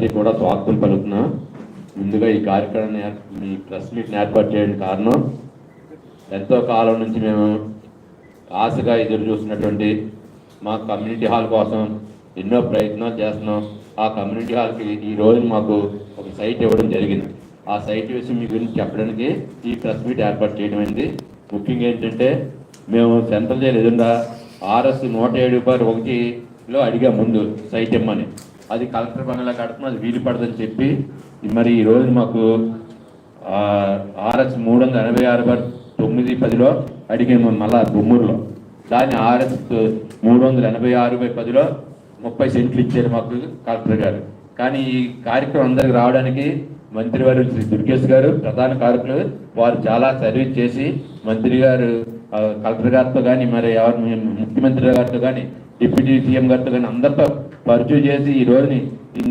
అందరికీ కూడా స్వాగతం పలుకున్నా ముందుగా ఈ కార్యక్రమాన్ని మీ ఈ ప్రెస్ మీట్ని ఏర్పాటు చేయడం కారణం ఎంతో కాలం నుంచి మేము ఆశగా ఎదురు చూసినటువంటి మా కమ్యూనిటీ హాల్ కోసం ఎన్నో ప్రయత్నాలు చేస్తున్నాం. ఆ కమ్యూనిటీ హాల్కి ఈ రోజు మాకు ఒక సైట్ ఇవ్వడం జరిగింది. ఆ సైట్ విషయం మీ గురించి చెప్పడానికి ఈ ప్రెస్ మీట్ ఏర్పాటు చేయడం అయింది ముఖ్యంగా ఏంటంటే మేము సెంట్రల్ జైలు ఎదురుగా ఆర్ఎస్ నూట ఏడు బార్ ఒకటిలో అడిగా ముందు సైట్ ఇమ్మని. అది కలెక్టర్ బంగ్లా కడుతున్నా అది వీలు పడదని చెప్పి మరి ఈ రోజు మాకు ఆర్ఎస్ మూడు వందల ఎనభై ఆరు బార్ తొమ్మిది పదిలో అడిగాము మళ్ళా గుమ్మూరులో. దాన్ని ఆర్ఎస్ మూడు వందల ఎనభై ఆరు బై పదిలో ముప్పై సెంట్లు ఇచ్చారు మాకు కలెక్టర్ గారు. కానీ ఈ కార్యక్రమం అందరికి రావడానికి మంత్రివారు శ్రీ దుర్గేష్ గారు ప్రధాన కారకులు వారు చాలా సర్వీస్ చేసి మంత్రి గారు కలెక్టర్ గారితో కానీ మరి ఎవరు ముఖ్యమంత్రి గారితో కానీ డిప్యూటీ సీఎం గారితో కానీ అందరితో పరిచయం చేసి ఈ రోజుని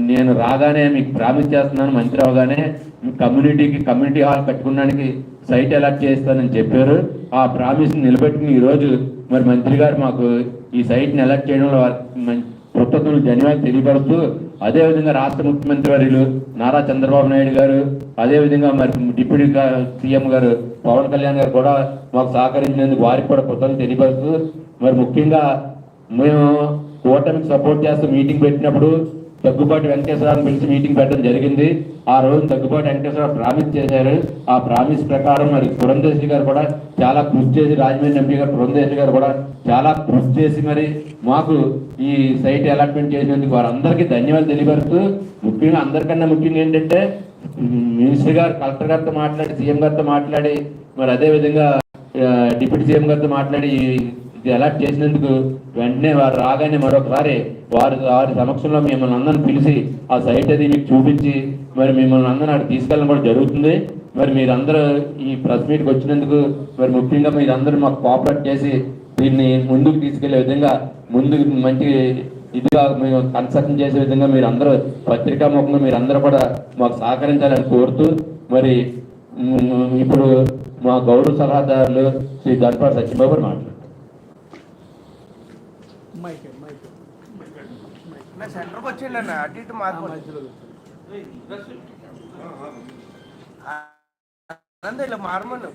నేను రాగానే మీకు ప్రామిస్ చేస్తున్నాను మంత్రి అవగానే కమ్యూనిటీకి కమ్యూనిటీ హాల్ కట్టుకోవడానికి సైట్ అలాట్ చేస్తానని చెప్పారు. ఆ ప్రామిస్ నిలబెట్టుకుని ఈ రోజు మరి మంత్రి గారు మాకు ఈ సైట్ని అలాట్ చేయడంలో వారికి కృతజ్ఞతలు ధన్యవాదాలు తెలియపరుస్తూ అదేవిధంగా రాష్ట్ర ముఖ్యమంత్రి వర్యులు నారా చంద్రబాబు నాయుడు గారు అదేవిధంగా మరి డిప్యూటీ సీఎం గారు పవన్ కళ్యాణ్ గారు కూడా మాకు సహకరించినందుకు వారికి కూడా కృతజ్ఞతలు తెలియపరుస్తూ మరి ముఖ్యంగా మేము కూటమికి సపోర్ట్ చేస్తూ మీటింగ్ పెట్టినప్పుడు దగ్గుబాటి వెంకటేశ్వరరావు పిలిచి మీటింగ్ పెట్టడం జరిగింది. ఆ రోజు దగ్గుబాటి వెంకటేశ్వరరావు ప్రామిస్ చేశారు. ఆ ప్రామిస్ ప్రకారం మరి పురంధేశ్వరి గారు కూడా చాలా కృషి చేసి రాజమండ్రి ఎంపీ గారు పురంధేశ్వరి గారు కూడా చాలా కృషి చేసి మరి మాకు ఈ సైట్ అలాట్మెంట్ చేసినందుకు వారందరికీ ధన్యవాదాలు తెలియపరుస్తూ ముఖ్యంగా అందరికన్నా ముఖ్యంగా ఏంటంటే మినిస్టర్ గారు కలెక్టర్ గారితో మాట్లాడి సీఎం గారితో మాట్లాడి మరి అదే విధంగా డిప్యూటీ సీఎం గారితో మాట్లాడి ఇది అలర్ట్ చేసినందుకు వెంటనే వారు రాగానే మరొకసారి వారి వారి సమక్షంలో మిమ్మల్ని అందరిని పిలిచి ఆ సైట్ అది మీకు చూపించి మరి మిమ్మల్ని అందరిని అక్కడ తీసుకెళ్ళడం కూడా జరుగుతుంది. మరి మీరందరూ ఈ ప్రెస్ మీట్కి వచ్చినందుకు మరి ముఖ్యంగా మీరందరూ మాకు కోఆపరేట్ చేసి దీన్ని ముందుకు తీసుకెళ్ళే విధంగా ముందుకు మంచి ఇదిగా మేము కన్స్ట్రక్షన్ చేసే విధంగా మీరు అందరూ పత్రికా మీరు అందరూ కూడా మాకు సహకరించాలని కోరుతూ మరి ఇప్పుడు మా గౌరవ సలహాదారులు శ్రీ దర్పాడు సత్యబాబు మాట్లాడు మాట్లాడారు మైక్ మైక్ నా సెంటర్కి వచ్చిండి అన్న అటు ఇటు మార్పు అనంత ఇలా మారమను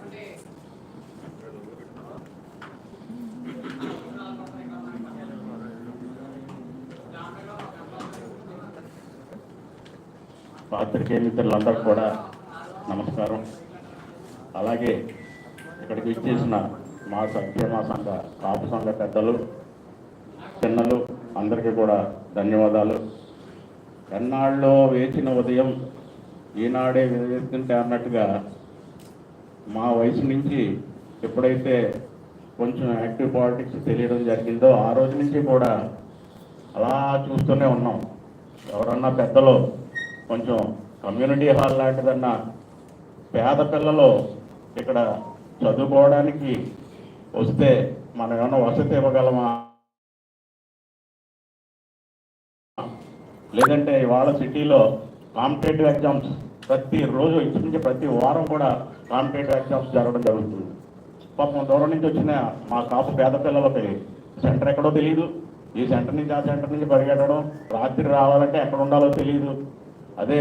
పాత్రికేయ మిత్రులందరూ కూడా నమస్కారం. అలాగే ఇక్కడికి ఇచ్చేసిన మా సంక్షేమ సంఘ కాపు సంఘ పెద్దలు చిన్నలు అందరికీ కూడా ధన్యవాదాలు. ఎన్నాళ్ళలో వేచిన ఉదయం ఈనాడే విధిస్తుంటే అన్నట్టుగా మా వయసు నుంచి ఎప్పుడైతే కొంచెం యాక్టివ్ పాలిటిక్స్ తెలియడం జరిగిందో ఆ రోజు నుంచి కూడా అలా చూస్తూనే ఉన్నాం. ఎవరన్నా పెద్దలు కొంచెం కమ్యూనిటీ హాల్ లాంటిదన్నా పేద పిల్లలు ఇక్కడ చదువుకోవడానికి వస్తే మనం ఏమన్నా వసతి ఇవ్వగలమా? లేదంటే ఇవాళ సిటీలో కాంపిటేటివ్ ఎగ్జామ్స్ ప్రతి రోజు నుంచి ప్రతి వారం కూడా కాంపిటేటివ్ ఎగ్జామ్స్ జరగడం జరుగుతుంది. పాపం దూరం నుంచి వచ్చిన మా కాపు పేద పిల్లలకి సెంటర్ ఎక్కడో తెలియదు ఈ సెంటర్ నుంచి ఆ సెంటర్ నుంచి పరిగెట్టడం రాత్రి రావాలంటే ఎక్కడ ఉండాలో తెలియదు అదే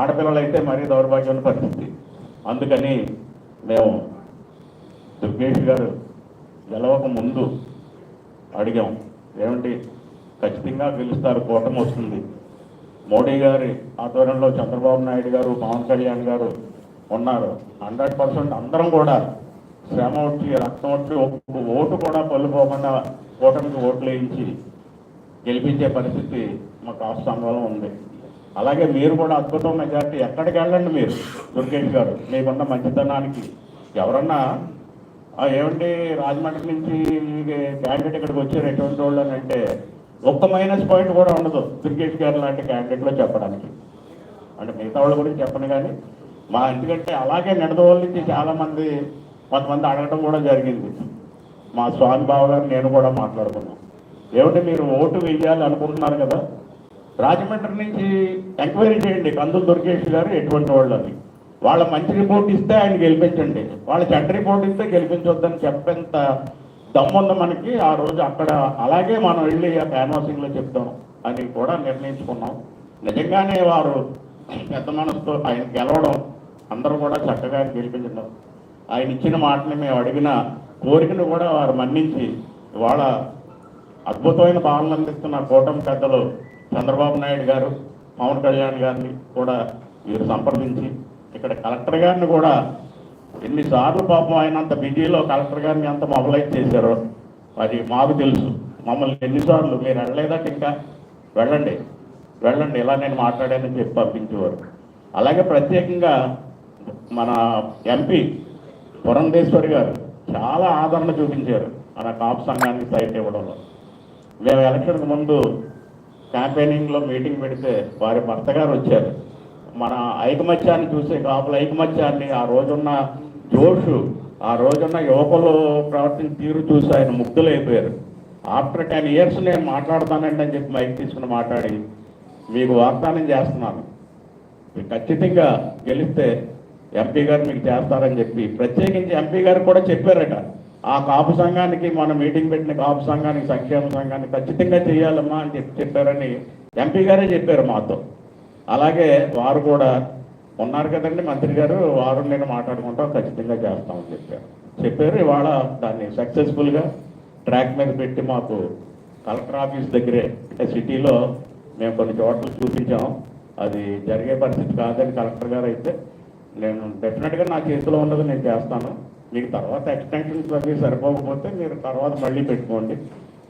ఆడపిల్లలైతే మరీ దౌర్భాగ్యమైన పరిస్థితి. అందుకని మేము దుర్గేష్ గారు గెలవక ముందు అడిగాం ఏమిటి ఖచ్చితంగా గెలుస్తారు కూటమి వస్తుంది. మోడీ గారి ఆధ్వర్యంలో చంద్రబాబు నాయుడు గారు పవన్ కళ్యాణ్ గారు ఉన్నారు. హండ్రెడ్ పర్సెంట్ అందరం కూడా శ్రమ వచ్చి రక్తం వచ్చి ఓటు కూడా పల్లుపోకుండా కూటమికి ఓట్లు వేయించి గెలిపించే పరిస్థితి మా కాపు సంఘంలో ఉంది. అలాగే మీరు కూడా అద్భుతం మెజార్టీ. ఎక్కడికి వెళ్ళండి మీరు దుర్గేష్ గారు? మీకున్న మంచితనానికి. ఎవరన్నా ఏమంటే రాజమండ్రి నుంచి క్యాండిడేట్ ఇక్కడికి వచ్చారు ఎటువంటి వాళ్ళు అని అంటే ఒక్క మైనస్ పాయింట్ కూడా ఉండదు దుర్గేష్ గారు లాంటి క్యాండిడేట్లో చెప్పడానికి. అంటే మిగతా వాళ్ళ గురించి చెప్పను కానీ మా ఎందుకంటే అలాగే నిడదవోళ్ళ నుంచి చాలామంది కొంతమంది అడగడం కూడా జరిగింది. మా స్వామి బావ గారు నేను కూడా మాట్లాడుకున్నాం. ఏమిటి మీరు ఓటు వేయాలి అనుకుంటున్నారు కదా? రాజమండ్రి నుంచి ఎంక్వైరీ చేయండి. కందులు దుర్గేష్ గారు ఎటువంటి వాళ్ళు అని. వాళ్ళ మంచి రిపోర్ట్ ఇస్తే ఆయన గెలిపించండి. వాళ్ళ చెడ్డ రిపోర్ట్ ఇస్తే గెలిపించొద్దని చెప్పేంత దమ్ముంది మనకి ఆ రోజు అక్కడ అలాగే మనం వెళ్ళి ఆ క్యాన్వాసింగ్లో చెప్తాం. అని కూడా నిర్ణయించుకున్నాం. నిజంగానే వారు పెద్ద మనసుతో ఆయన గెలవడం అందరూ కూడా చక్కగా గెలిపించడం. ఆయన ఇచ్చిన మాటని మేము అడిగిన కోరికను కూడా వారు మన్నించి వాళ్ళ అద్భుతమైన పాలన అందిస్తున్న కూటమి పెద్దలు చంద్రబాబు నాయుడు గారు పవన్ కళ్యాణ్ గారిని కూడా వీరు సంప్రదించి ఇక్కడ కలెక్టర్ గారిని కూడా ఎన్నిసార్లు పాపం ఆయన అంత బిజీలో కలెక్టర్ గారిని అంత మొబలైజ్ చేశారో? అది మాకు తెలుసు. మమ్మల్ని ఎన్నిసార్లు మీరు వెళ్ళలేదట ఇంకా? వెళ్ళండి. వెళ్ళండి. ఇలా నేను మాట్లాడానని చెప్పి పంపించేవారు. అలాగే ప్రత్యేకంగా మన ఎంపీ పురంధేశ్వరి గారు చాలా ఆదరణ చూపించారు మన కాపు సంఘానికి సైట్ ఇవ్వడంలో. మేము ఎలక్షన్కి ముందు క్యాంపెయినింగ్లో మీటింగ్ పెడితే వారి భర్త గారు వచ్చారు. మన ఐకమత్యాన్ని చూసే కాపుల ఐకమత్యాన్ని ఆ రోజున్న జోషు ఆ రోజున్న యువకులు ప్రవర్తన తీరు చూసి ఆయన ముగ్ధులైపోయారు. ఆఫ్టర్ టెన్ ఇయర్స్ నేను మాట్లాడతానండి అని చెప్పి మైక్ తీసుకుని మాట్లాడి మీకు వాగ్దానం చేస్తున్నాను. మీరు ఖచ్చితంగా గెలిస్తే ఎంపీ గారు మీకు చేస్తారని చెప్పి ప్రత్యేకించి ఎంపీ గారు కూడా చెప్పారట. ఆ కాపు సంఘానికి మన మీటింగ్ పెట్టిన కాపు సంఘానికి సంక్షేమ సంఘానికి ఖచ్చితంగా చేయాలమ్మా అని చెప్పి చెప్పారని ఎంపీ గారే చెప్పారు మాతో. అలాగే వారు కూడా ఉన్నారు కదండి మంత్రి గారు వారు నేను మాట్లాడుకుంటాం ఖచ్చితంగా చేస్తామని చెప్పారు. చెప్పారు ఇవాళ దాన్ని సక్సెస్ఫుల్గా ట్రాక్ మీద పెట్టి మాకు కలెక్టర్ ఆఫీస్ దగ్గరే అంటే సిటీలో మేము కొన్ని చోట్ల చూపించాం. అది జరిగే పరిస్థితి కాదని కలెక్టర్ గారు అయితే నేను డెఫినెట్గా నా చేతిలో ఉన్నది నేను చేస్తాను. మీకు తర్వాత ఎక్స్టెన్షన్స్ అవి సరిపోకపోతే మీరు తర్వాత మళ్ళీ పెట్టుకోండి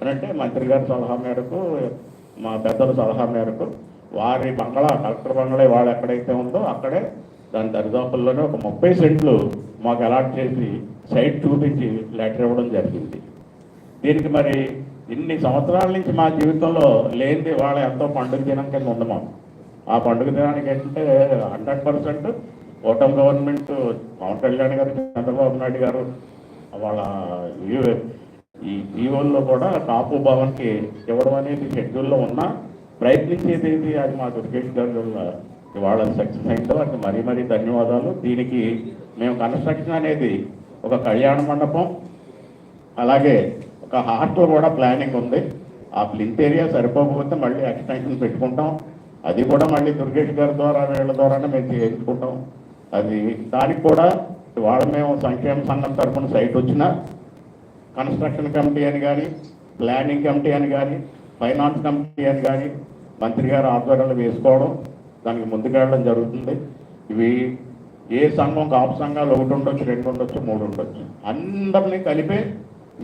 అని అంటే మంత్రి గారి సలహా మేరకు మా పెద్దల సలహా మేరకు వారి బంగళా కలెక్టర్ బంగళా వాళ్ళు ఎక్కడైతే ఉందో అక్కడే దాని దరిదాపుల్లోనే ఒక ముప్పై సెంట్లు మాకు అలాట్ చేసి సైట్ చూపించి లెటర్ ఇవ్వడం జరిగింది. దీనికి మరి ఇన్ని సంవత్సరాల నుంచి మా జీవితంలో లేనిది వాళ్ళ ఎంతో పండుగ దినం కింద ఉంది మాకు. ఆ పండుగ దినానికి ఏంటంటే హండ్రెడ్ పర్సెంట్ ఓటమి గవర్నమెంట్ పవన్ కళ్యాణ్ గారు చంద్రబాబు నాయుడు గారు వాళ్ళ ఈ- జీవోల్లో కూడా కాపు భవన్కి ఇవ్వడం అనేది షెడ్యూల్లో ఉన్నా ప్రయత్నించేది ఏది అది మా దుర్గేష్ గారు ఇవాళ సక్సెస్ అయిందో వారికి మరీ మరీ ధన్యవాదాలు. దీనికి మేము కన్స్ట్రక్షన్ అనేది ఒక కళ్యాణ మండపం అలాగే ఒక హాస్టల్ కూడా ప్లానింగ్ ఉంది. ఆ ప్లింత్ ఏరియా సరిపోకపోతే మళ్ళీ ఎక్స్టెన్షన్ పెట్టుకుంటాం. అది కూడా మళ్ళీ దుర్గేష్ గారి ద్వారా వీళ్ళ ద్వారానే మేము చేయించుకుంటాం. అది దానికి కూడా వాళ్ళ మేము సంక్షేమ సంఘం తరఫున సైట్ వచ్చిన కన్స్ట్రక్షన్ కమిటీ అని కానీ ప్లానింగ్ కమిటీ అని కానీ ఫైనాన్స్ కమిటీ అని కానీ మంత్రి గారు ఆధ్వర్యంలో వేసుకోవడం దానికి ముందుకెళ్ళడం జరుగుతుంది. ఇవి ఏ సంఘం కాపు సంఘాలు ఒకటి ఉండొచ్చు రెండు ఉండొచ్చు మూడు ఉండొచ్చు. అందరినీ కలిపి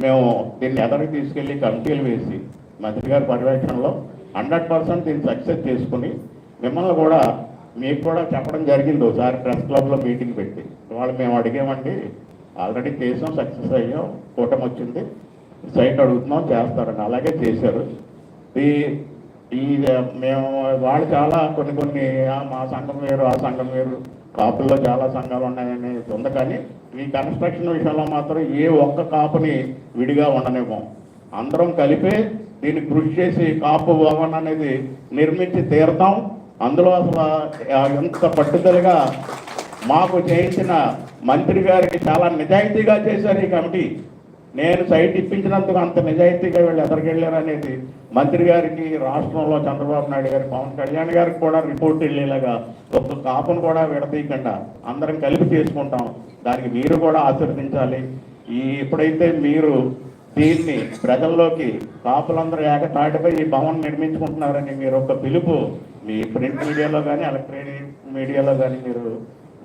మేము దీన్ని ఎదరికి తీసుకెళ్ళి కమిటీలు వేసి మంత్రి గారి పర్యవేక్షణలో హండ్రెడ్ పర్సెంట్ దీన్ని సక్సెస్ చేసుకుని మిమ్మల్ని కూడా మీకు కూడా చెప్పడం జరిగింది. ఒకసారి ప్రెస్ క్లబ్లో మీటింగ్ పెట్టి వాళ్ళు మేము అడిగామండి ఆల్రెడీ చేసాం సక్సెస్ అయ్యాం కూటమి వచ్చింది సైట్ అడుగుతున్నాం చేస్తారని అలాగే చేశారు. ఈ ఈ మేము వాళ్ళు చాలా కొన్ని కొన్ని మా సంఘం వేరు ఆ సంఘం వేరు. కాపుల్లో చాలా సంఘాలు ఉన్నాయని ఉంది కానీ ఈ కన్స్ట్రక్షన్ విషయంలో మాత్రం ఏ ఒక్క కాపుని విడిగా ఉండనివ్వం. అందరం కలిపే దీన్ని కృషి చేసి కాపు భవన్ అనేది నిర్మించి తీరుతాం. అందులో అసలు ఎంత పట్టుదలగా మాకు చేయించిన మంత్రి గారికి చాలా నిజాయితీగా చేశారు ఈ కమిటీ. నేను సైట్ ఇప్పించినందుకు అంత నిజాయితీగా వీళ్ళు ఎదరికెళ్ళారు అనేది మంత్రి గారికి రాష్ట్రంలో చంద్రబాబు నాయుడు గారి పవన్ కళ్యాణ్ గారికి కూడా రిపోర్ట్ వెళ్ళేలాగా ఒక్క కాపును కూడా విడదీయకుండా అందరం కలిపి చేసుకుంటాం. దానికి మీరు కూడా ఆశీర్వదించాలి. ఈ ఎప్పుడైతే మీరు దీన్ని ప్రజల్లోకి కాపులందరూ ఏకతాటిపై ఈ భవన్ నిర్మించుకుంటున్నారని మీరు ఒక పిలుపు మీ ప్రింట్ మీడియాలో కానీ ఎలక్ట్రానిక్ మీడియాలో కానీ మీరు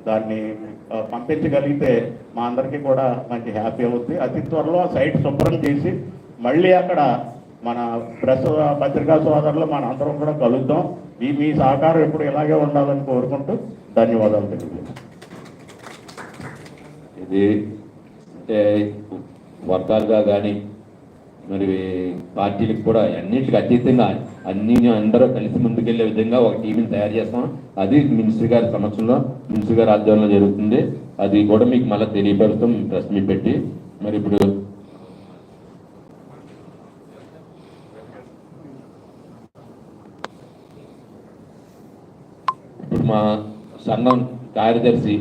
దాన్ని పంపించగలిగితే మా అందరికీ కూడా మంచి హ్యాపీ అవుతుంది అతి త్వరలో ఆ సైట్ శుభ్రం చేసి మళ్ళీ అక్కడ మన ప్రెస్ పత్రికా సోదరులు మన అందరం కూడా కలుద్దాం. ఈ మీ సహకారం ఎప్పుడు ఇలాగే ఉండాలని కోరుకుంటూ ధన్యవాదాలు తెలియజేస్తాను ఇది అంటే వర్గాలుగా కానీ మరి పార్టీలకు కూడా అన్నింటికి అతీతంగా అన్ని అందరూ కలిసి ముందుకెళ్ళే విధంగా ఒక టీంని తయారు చేస్తాం. అది మినిస్టర్ గారి సమక్షంలో మినిస్టర్ గారి ఆధ్వర్యంలో జరుగుతుంది. అది కూడా మీకు మళ్ళీ తెలియపరుస్తాం ప్రెస్ మీట్ పెట్టి. మరి ఇప్పుడు ఇప్పుడు మా సంఘం కార్యదర్శి